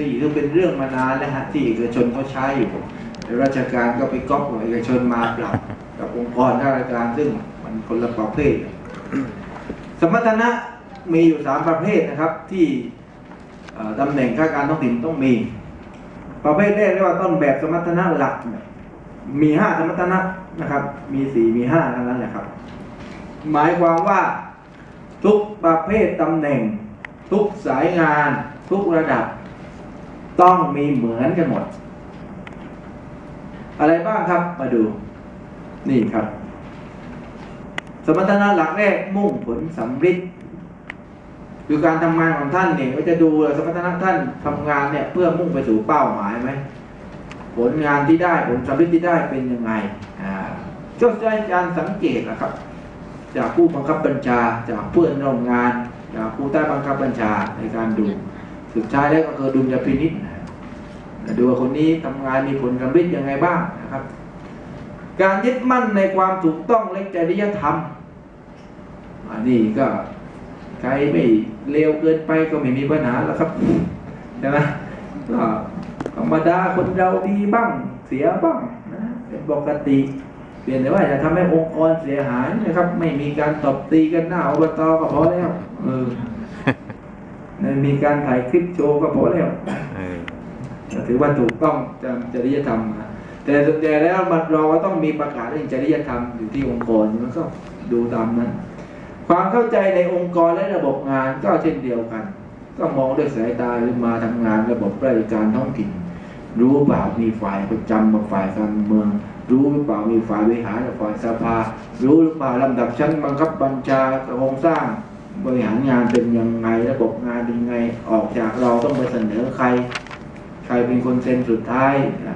สี่ซึ่งเป็นเรื่องมานานแล้วฮะที่เอกชนเขาใช้อยู่แต่ราชการก็ไปก๊อปของเอกชนมาปรับกับองค์กรข้าราชการซึ่งมันคนละประเภท สมรรถนะมีอยู่สามประเภทนะครับที่ตำแหน่งข้าราชการท้องถิ่นต้องมี ประเภทแรกเรียกว่าต้นแบบสมรรถนะหลัก มีห้าสมรรถนะนะครับ มีสี่มีห้าเท่านั้นแหละครับ หมายความว่าทุกประเภทตำแหน่ง ทุกสายงาน ทุกระดับ ต้องมีเหมือนกันหมด อะไรบ้างครับมาดู นี่ครับ สมรรถนะหลักแรกมุ่งผลสำฤทธิ์คือการทำงานของท่านเนี่ยก็จะดูสมรรถนะท่านทำงานเนี่ย เพื่อมุ่งไปสู่เป้าหมายไหมผลงานที่ได้ผลสำฤทธิ์ที่ได้เป็นยังไงอ่าก็จะการสังเกตนะครับ จากผู้บังคับบัญชาจากเพื่อนร่วมงานจากผู้ใต้บังคับบัญชาในการดู สุดท้ายแล้วก็คือดุลยพินิจนะดูว่าคนนี้ทำงานมีผลสำฤทธิ์ยังไงบ้างนะครับ การยึดมั่นในความถูกต้องและจริยธรรมอันนี้ก็ใครไม่เลวเกินไปก็ไม่มีปัญหาแล้วครับใช่ไหมก็ธรรมดาคนเราดีบ้าง เสียบ้างนะเป็นปกติเปลี่ยนแต่ว่าจะทำให้องค์กรเสียหายนะครับ ไม่มีการตบตีกันหน้าอบตก็พอแล้วเออ ม่มีการถ่ายคลิปโชว์ก็พอแล้วเออถือว่าถูกต้องตามจริยธรรมนะแต่ส่วนใหญ่แล้วมันเราก็ต้องมีประกาศเรื่องจริยธรรมอยู่ที่องค์กรมันก็ดูตามนั้น ความเข้าใจในองค์กรและระบบงานก็เช่นเดียวกันก็มองด้วยสายตาหรือมาทำงานระบบราชการท้องถิ่น รู้เปล่ามีฝ่ายประจำกับฝ่ายการเมือง รู้หรือเปล่ามีฝ่ายบริหารกับฝ่ายสภา รู้หรือเปล่าลำดับชั้นบังคับบัญชาโครงสร้าง บริหารงานเป็นยังไงระบบงานเป็นยังไงออกจากเราต้องไปเสนอใคร ใครเป็นคนเซ็นสุดท้าย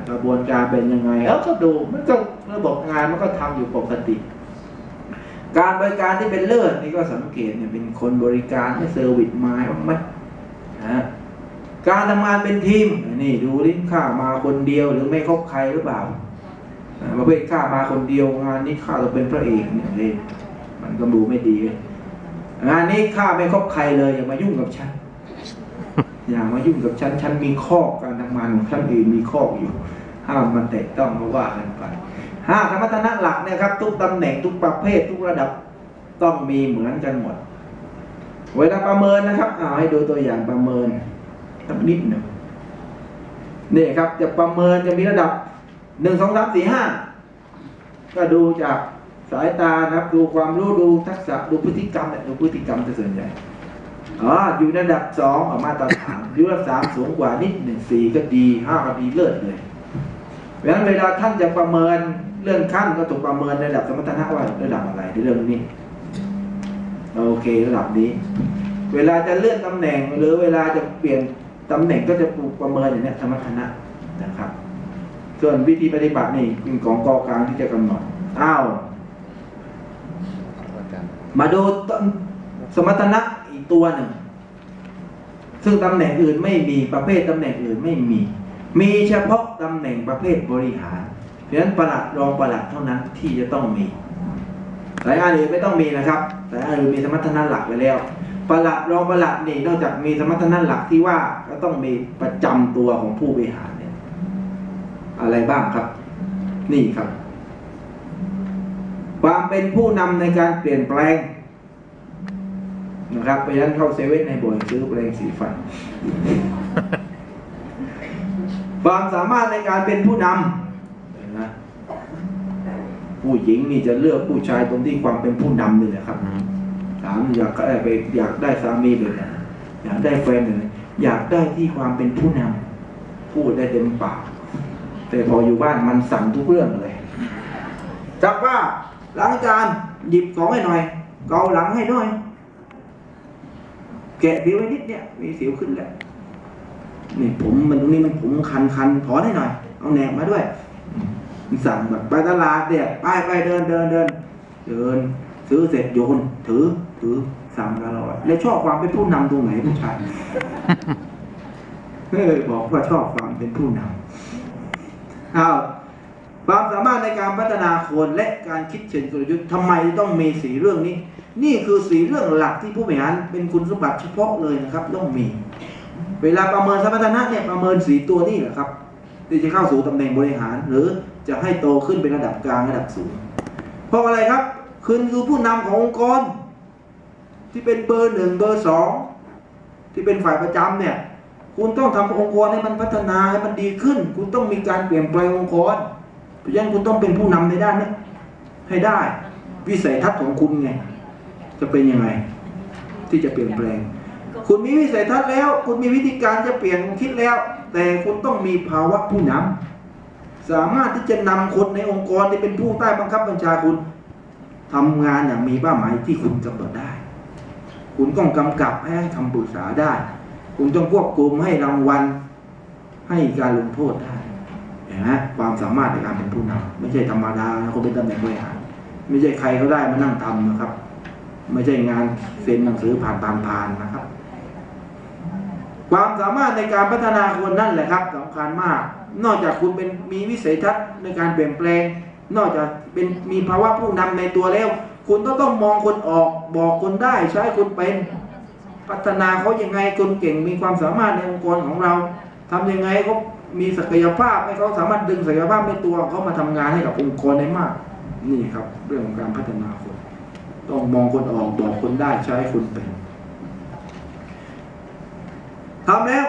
กระบวนการเป็นยังไงเออก็ดูมันก็ระบบงานมันก็ทำอยู่ปกติ การบริการที่เป็นเลิศนี่ก็สังเกตเนี่ยเป็นคนบริการให้เซอร์วิสมาบ้างไหมนะการทำงานเป็นทีมนี่ดูดิข้ามาคนเดียวหรือไม่คบใครหรือเปล่าอ่าประเภทข้ามาคนเดียวงานนี้ข้าจะเป็นพระเอกเนี่ยเลยมันก็ดูไม่ดีเลย งานนี้ข้าไม่คบใครเลยอย่ามายุ่งกับฉัน อย่ามายุ่งกับฉัน ฉันมีข้อการทำงานของฉันเองมีข้ออยู่ ห้ามมันแตะต้องมาว่ากันไปห้าสมรรถนะหลักเนะครับ ทุกตำแหน่งทุกประเภททุกระดับต้องมีเหมือนกันหมด เวลาประเมินนะครับเอาให้ดูตัวอย่างประเมินสักนิดหนึ่งนี่ครับ จะประเมินจะมีระดับหนึ่งสองสามสี่ห้าก็ดูจาก สายตานะครับดูความรู้ดูทักษะดูพฤติกรรมเนี่ยดูพฤติกรรมจะส่วนใหญ่อ๋ออยู่ในระดับสองออกมาตรฐานหรือว่าสามสูงกว่านิดหนึ่งสี่ก็ดีห้าก็ดีเลิศเลยเพราะฉะนั้นเวลาท่านจะประเมินเลื่อนขั้นก็ถูกประเมินในระดับสมรรถนะว่าระดับอะไรในเรื่องนี้โอเคระดับนี้ เวลาจะเลื่อนตำแหน่งหรือเวลาจะเปลี่ยนตำแหน่งก็จะถูกประเมินอย่างนี้สมรรถนะนะครับ ส่วนวิธีปฏิบัตินี่เป็นของกอกลางที่จะกำหนดอ้าว มาดูสมรรถนะอีกตัวหนึ่ง ซึ่งตำแหน่งอื่นไม่มีประเภทตำแหน่งอื่นไม่มี มีเฉพาะตำแหน่งประเภทบริหารเพราะฉะนั้นประหลัดรองประหลัดเท่านั้นที่จะต้องมีสายงานอื่นไม่ต้องมีนะครับสายงานอื่นมีสมรรถนะหลักไปแล้วประหลัดรองประหลัดนี่นอกจากมีสมรรถนะหลักที่ว่าก็ต้องมีประจำตัวของผู้บริหารเนี่ยอะไรบ้างครับ นี่ครับ ความเป็นผู้นำในการเปลี่ยนแปลงนะครับเพราะฉะนั้นเข้าเซเว่นในบ่อยซื้อแปรงสีฟัน ความสามารถในการเป็นผู้นำนไหมผู้หญิงนี่จะเลือกผู้ชายตรงที่ความเป็นผู้นำนี่แหละครับถามอยากได้ไปอยากได้สามีเลยนะอยากได้แฟนเลยอยากได้ที่ความเป็นผู้นำพูดได้เต็มปาก แต่พออยู่บ้านมันสั่งทุกเรื่องเลยจับว่า ล้างจานหยิบของให้หน่อย เกาหลังให้หน่อยแกะผิวไว้นิดเนี่ยมีสิวขึ้นแล้วนี่ผมมันตรงนี้มันผมคันคันถอนให้หน่อย เอาแหนบมาด้วยมันสั่งแบบไปตลาดเนี่ยไปไปเดินเดินเดินเดิน ซื้อเสร็จโยนถือถือสั่งตลอดแล้วชอบความเป็นผู้นำตรงไหนผู้ชายเออบอกว่าชอบความเป็นผู้นำอ้าว ความสามารถในการพัฒนาคนและการคิดเชิงกลยุทธ์ทำไมต้องมีสีเรื่องนี้ นี่คือสีเรื่องหลักที่ผู้บริหารเป็นคุณสมบัติเฉพาะเลยนะครับต้องมี เวลาประเมินสมรรถนะเนี่ยประเมินสีตัวนี่แหละครับที่จะเข้าสู่ตำแหน่งบริหาร หรือจะให้โตขึ้นเป็นระดับกลางระดับสูง เพราะอะไรครับคุณคือผู้นำขององค์กร ที่เป็นเบอร์หนึ่งเบอร์สองที่เป็นฝ่ายประจำเนี่ย คุณต้องทำองค์กรให้มันพัฒนาให้มันดีขึ้น คุณต้องมีการเปลี่ยนแปลงองค์กร เพราะฉะนั้นคุณต้องเป็นผู้นำในด้านนี้ให้ได้ วิสัยทัศน์ของคุณไงจะเป็นยังไง ที่จะเปลี่ยนแปลง คุณมีวิสัยทัศน์แล้ว คุณมีวิธีการจะเปลี่ยนคิดแล้ว แต่คุณต้องมีภาวะผู้นำสามารถที่จะนำคนในองค์กรที่เป็นผู้ใต้บังคับบัญชาคุณทำงานอย่างมีเป้าหมายที่คุณกำหนดได้ คุณต้องกำกับให้คำปรึกษาได้ คุณต้องควบคุมให้รางวัลให้การลงโทษได้ นไหมความสามารถในการเป็นผู้นำไม่ใช่ธรรมดาคนเป็นตำแหน่งบริหารไม่ใช่ใครเขาได้มานั่งทำนะครับ ไม่ใช่งานเซ็นหนังสือผ่านผ่านๆนะครับ ความสามารถในการพัฒนาคนนั่นแหละครับสำคัญมาก นอกจากคุณเป็นมีวิสัยทัศน์ในการเปลี่ยนแปลง นอกจากเป็นมีภาวะผู้นำในตัวแล้ว คุณก็ต้องมองคนออกบอกคนได้ใช้คนเป็นพัฒนาเขายังไงคนเก่งมีความสามารถในองค์กรของเรา ทำยังไงเขามีศักยภาพให้เขาสามารถดึงศักยภาพในตัวเขามาทำงานให้กับองค์กรได้มาก นี่ครับเรื่องของการพัฒนาคน ต้องมองคนออกบอกคนได้ใช้คนเป็นทำแล้ว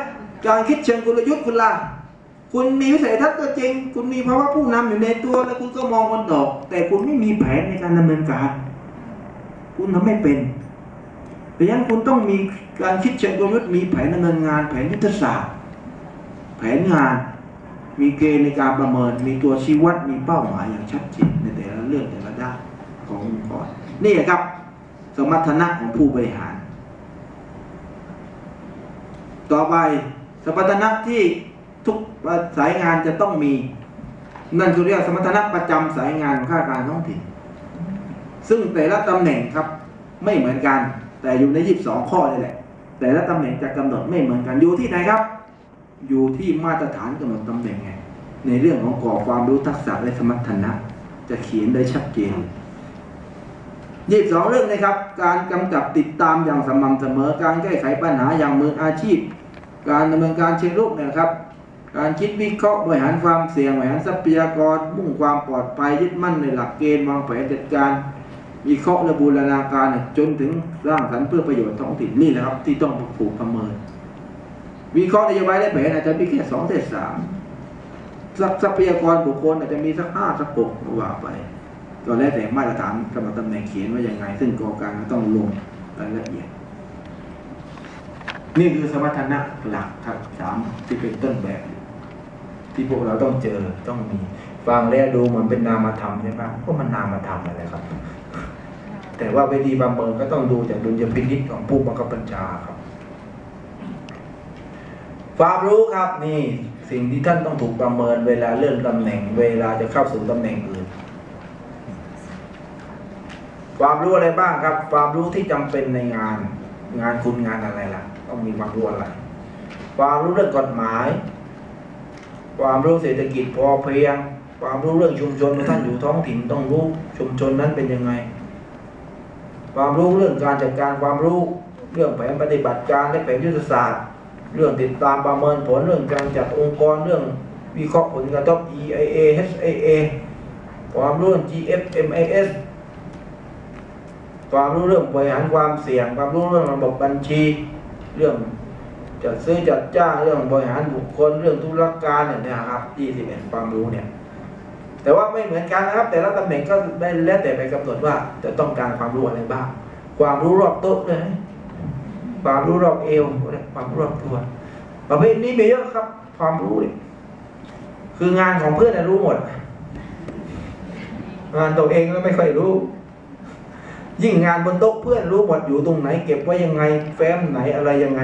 การคิดเชิงกลยุทธ์คุณล่ะคุณมีวิสัยทัศน์ก็จริง คุณมีภาวะผู้นำอยู่ในตัวแล้วคุณก็มองคนออก แต่คุณไม่มีแผนในการดำเนินการ คุณทำไม่เป็นเพราะฉะนั้นคุณต้องมีการคิดเชิงกลยุทธ์มีแผนดำเนินงานแผนยุทธศาสตร์ แผนงาน มีเกณฑ์ในการประเมิน มีตัวชี้วัด มีเป้าหมายอย่างชัดเจนในแต่ละเรื่องแต่ละด้านขององค์กรนี่แหละครับ สมรรถนะของผู้บริหาร ต่อไปสมรรถนะที่ทุกสายงานจะต้องมี นั่นคือเรียกสมรรถนะประจำสายงานของข้าราชการท้องถิ่น ซึ่งแต่ละตำแหน่งครับ ไม่เหมือนกัน แต่อยู่ใน 22 ข้อนี่แหละ แต่ละตำแหน่งจะกำหนดไม่เหมือนกันอยู่ที่ไหนครับ อยู่ที่มาตรฐานกำหนดตำแหน่งไงในเรื่องของก่อความรู้ทักษะและสมรรถนะ จะเขียนได้ชัดเจนยี่สองเรื่องนะครับ การกำกับติดตามอย่างสม่ำเสมอ การแก้ไขปัญหาอย่างมืออาชีพ การดำเนินการเชิงรุกเนี่ยครับ การคิดวิเคราะห์บริหารความเสี่ยงบริหารทรัพยากรมุ่งความปลอดภัยยึดมั่นในหลักเกณฑ์วางแผนจัดการวิเคราะห์และบูรณาการจนถึงสร้างสรรค์เพื่อประโยชน์ท้องถิ่นนี่แหละครับ ที่ต้องผูกประเมิน วิเคราะห์นโยบายและแผนอาจจะมีแค่สองเศษสามทรัพยากรบุคคลอาจจะมีสักห้าสักหกว่าไป ก็แล้วแต่มาตรฐานกำหนดตำแหน่งเขียนว่าย่างไง ซึ่งกอการก็ต้องลงรายละเอียด นี่คือสมรรถนะหลักครับสามที่เป็นต้นแบบ ที่พวกเราต้องเจอต้องมีฟังแล้วดูเหมือนเป็นนามธรรมใช่ไหมก็มันนามธรรมอะไรครับ แต่ว่าวิธีประเมินก็ต้องดูจากดุลยพินิจของผู้บังคับบัญชาครับ ความรู้ครับนี่สิ่งที่ท่านต้องถูกประเมินเวลาเลื่อนตำแหน่ง เวลาจะเข้าสู่ตำแหน่งอื่น ความรู้อะไรบ้างครับ ความรู้ที่จำเป็นในงาน งานคุณงานอะไรล่ะ ต้องมีความรู้อะไร ความรู้เรื่องกฎหมาย ความรู้เศรษฐกิจพอเพียง ความรู้เรื่องชุมชนท่านอยู่ท้องถิ่นต้องรู้ชุมชนนั้นเป็นยังไง ความรู้เรื่องการจัดการความรู้เรื่องแผนปฏิบัติการและแผนยุทธศาสตร์ เรื่องติดตามประเมินผลเรื่องการจัดองค์กรเรื่องวิเคราะห์ผลกระทบ EIA HAA ความรู้เรื่อง GFMAS ความรู้เรื่องบริหารความเสี่ยง ความรู้เรื่องระบบบัญชี เรื่องจัดซื้อจัดจ้างเรื่องบริหารบุคคลเรื่องธุรการเนี่ยนะครับ21ความรู้เนี่ยแต่ว่าไม่เหมือนกันนะครับ แต่ละตำแหน่งก็ได้แล้วแต่ไปกำหนดว่า จะต้องการความรู้อะไรบ้าง ความรู้รอบโต๊ะเลยความรู้รอบเอว ความรู้รอบตัวประเภทนี้มีเยอะครับ ความรู้เนี่ยคืองานของเพื่อนรู้หมด งานตัวเองก็ไม่ค่อยรู้ ยิ่งงานบนโต๊ะเพื่อนรู้หมดอยู่ตรงไหน เก็บไว้ยังไง แฟ้มไหนอะไรยังไง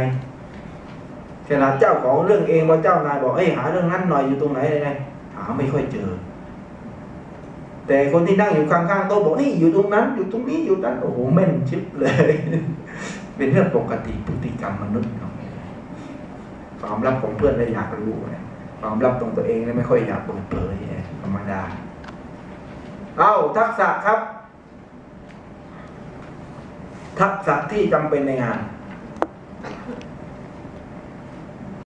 ขนาดเจ้าของเรื่องเองว่าเจ้านายบอกเอ้ยหาเรื่องนั้นหน่อยอยู่ตรงไหนอะไรหาไม่ค่อยเจอ แต่คนที่นั่งอยู่ข้างๆโต๊ะบอกนี่อยู่ตรงนั้น อยู่ตรงนี้อยู่นั้นโอ้โหแม่นชิบเลย เป็นเรื่องปกติพฤติกรรมมนุษย์ครับ ความลับของเพื่อนเลยอยากรู้นะความลับตรงตัวเองเลยไม่ค่อยอยากเปิดเผยธรรมดา เอาทักษะครับ ทักษะที่จำเป็นในงาน